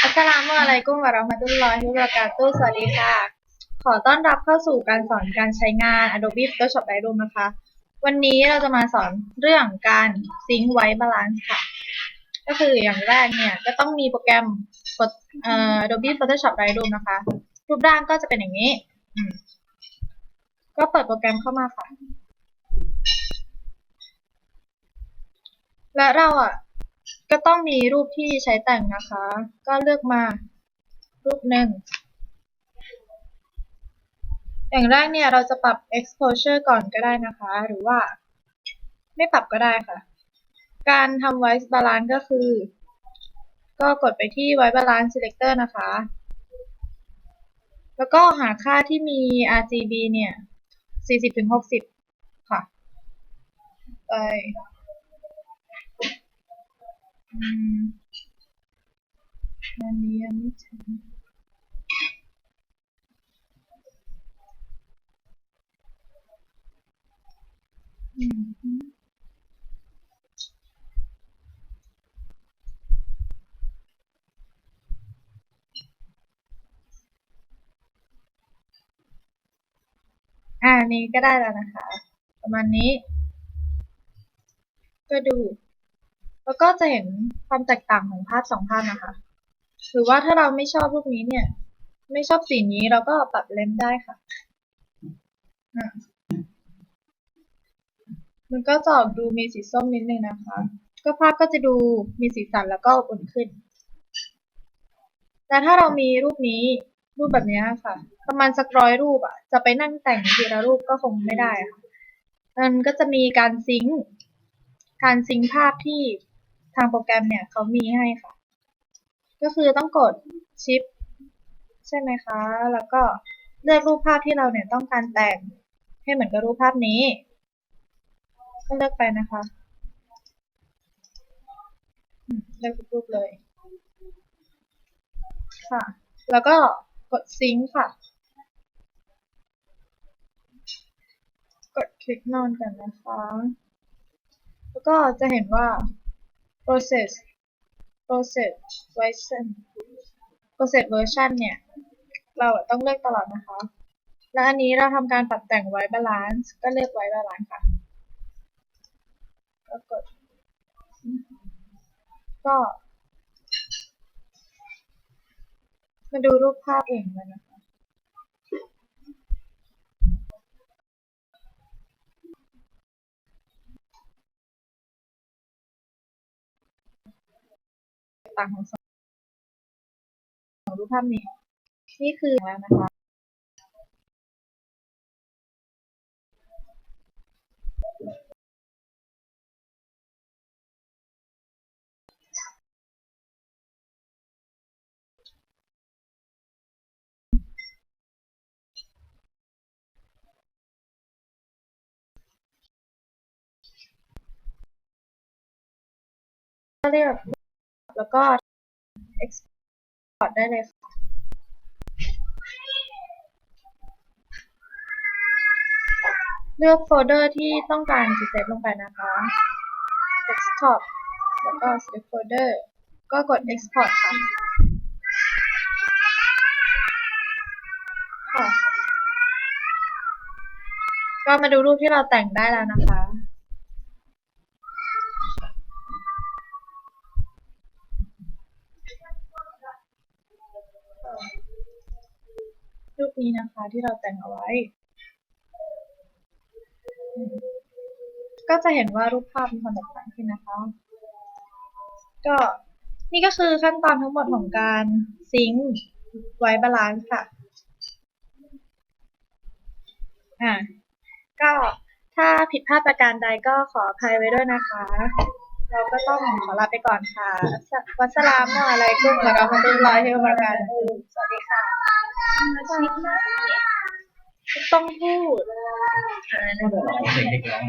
อัสลามุอะลัยกุมวะเราะมะตุลลอฮิวะบะเราะกาตุฮ์สวัสดีค่ะ ขอต้อนรับเข้าสู่การสอนการใช้งาน Adobe Photoshop Lightroom นะคะ วันนี้เราจะมาสอนเรื่องการซิงค์ไว้บาลานซ์ค่ะ ก็คืออย่างแรกเนี่ย ก็ต้องมีโปรแกรมกดเอ่อ Adobe Photoshop Lightroom นะคะ รูปร่างก็จะเป็นอย่างนี้ ก็เปิดโปรแกรมเข้ามาค่ะ และเราอะ ก็ต้องมีรูปที่ใช้แต่งนะคะ ก็เลือกมารูปหนึ่ง อย่างแรกเนี่ยเราจะปรับ exposure ก่อนก็ได้นะคะ หรือว่า ไม่ปรับก็ได้ค่ะ การทำ white balance ก็คือ ก็กดไปที่ white balance selector นะคะ แล้วก็หาค่าที่มี RGB เนี่ย 40-60 ค่ะ ไป อืมอันนี้ยังไม่ถึงอืมอ่านนี้ก็ได้แล้วนะคะ ประมาณนี้ ก็ดู แล้วก็จะเห็นความแตกต่างของภาพสองภาพนะคะ หรือว่าถ้าเราไม่ชอบรูปนี้เนี่ย ไม่ชอบสีนี้เราก็ปรับเลนส์ได้ค่ะ มันก็จะออกดูมีสีส้มนิดนึงนะคะ ก็ภาพก็จะดูมีสีสันแล้วก็อบอุ่นขึ้น แต่ถ้าเรามีรูปนี้รูปแบบนี้ค่ะ ประมาณสักร้อยรูปอะจะไปนั่งแต่งทีละรูปก็คงไม่ได้ค่ะมันก็จะมีการซิงค์การซิงค์ภาพที่ ทางโปรแกรมเนี่ยเขามีให้ค่ะ ก็คือต้องกดชิป ใช่ไหมคะ แล้วก็เลือกรูปภาพที่เราเนี่ยต้องการแต่งให้เหมือนกับรูปภาพนี้ ก็เลือกไปนะคะเลือกทุกรูปเลย ค่ะ แล้วก็กดซิงค์ค่ะ กดคลิกนอนกันนะคะ แล้วก็จะเห็นว่า process process version process version เนี่ย เราต้องเลือกตลอดนะคะ และอันนี้เราทำการปรับแต่งไว้ balance ก็เลือกไว้ balance ค่ะก็กดก็ มาดูรูปภาพเองเลยนะคะ ต่างของสองของรูปภาพนี้ นี่คือแล้วนะคะก็เรียก แล้วก็ export ได้เลยค่ะ เลือกโฟลเดอร์ที่ต้องการจะเซฟลงไปนะคะ desktop แล้วก็ save folder ก็กด export ค่ะค่ะก็มาดูรูปที่เราแต่งได้แล้วนะคะ รูปนี้นะคะที่เราแต่งเอาไว้ ก็จะเห็นว่ารูปภาพมีความแตกต่างขึ้นนะคะ ก็นี่ก็คือขั้นตอนทั้งหมดของการซิงค์ไว้บาลานซ์ค่ะ อ่า ก็ถ้าผิดพลาดประการใดก็ขออภัยไว้ด้วยนะคะ เราก็ต้องขอลาไปก่อนค่ะ วัสลามุอะลัยกุมวะเราะห์มะตุลลอฮิวะบะเราะกาตุฮ์สวัสดีค่ะ ต้องพูดเด็กๆร้อง